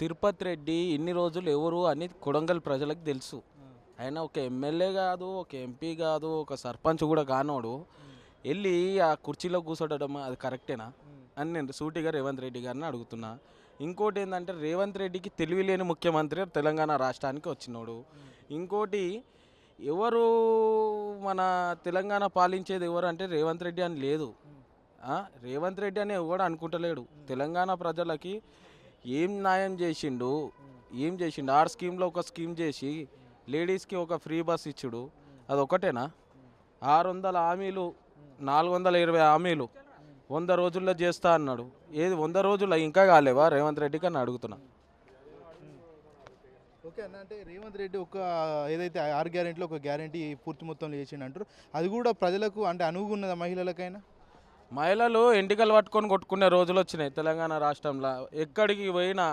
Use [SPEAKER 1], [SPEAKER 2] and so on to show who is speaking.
[SPEAKER 1] తిరుపతి రెడ్డి ఇన్ని రోజులు ఎవరు అని కొడంగల్ ప్రజలకు తెలుసు. ఆయన ఒక ఎమ్మెల్యే కాదు ఒక ఎంపీ కాదు ఒక సర్పంచ్ కూడా కానోడు. వెళ్ళి ఆ కుర్చీలో కూర్చోడడం అది కరెక్టేనా? అని నేను సూటిగా రేవంత్ రెడ్డి గారిని అడుగుతున్నా. ఇంకోటి ఏంటంటే రేవంత్ రెడ్డికి తెలివి లేని ముఖ్యమంత్రి తెలంగాణ రాష్ట్రానికి వచ్చినోడు. ఇంకోటి ఎవరు మన తెలంగాణ పాలించేది ఎవరు అంటే రేవంత్ రెడ్డి అని లేదు. రేవంత్ రెడ్డి అని ఎవడు అనుకుంటలేడు. తెలంగాణ ప్రజలకి ఏం న్యాయం చేసిండు? ఏం చేసిండు? ఆరు స్కీమ్లో ఒక స్కీమ్ చేసి లేడీస్కి ఒక ఫ్రీ బస్ ఇచ్చుడు. అది ఒకటేనా ఆరు వందల హామీలు నాలుగు వందల ఇరవై హామీలు వంద రోజుల్లో చేస్తా అన్నాడు. ఏది వంద రోజుల్లో? ఇంకా కాలేవా? రేవంత్ రెడ్డికి అని అడుగుతున్నా.
[SPEAKER 2] ఓకే అన్న అంటే రేవంత్ రెడ్డి ఒక ఏదైతే ఆరు గ్యారెంటీలో ఒక గ్యారెంటీ పూర్తి మొత్తంలో చేసిండు అంటారు అది కూడా ప్రజలకు అంటే అనుగున్నదా మహిళలకైనా?
[SPEAKER 1] మహిళలు ఎంటికలు పట్టుకొని కొట్టుకునే రోజులు వచ్చినాయి తెలంగాణ రాష్ట్రంలో. ఎక్కడికి పోయినా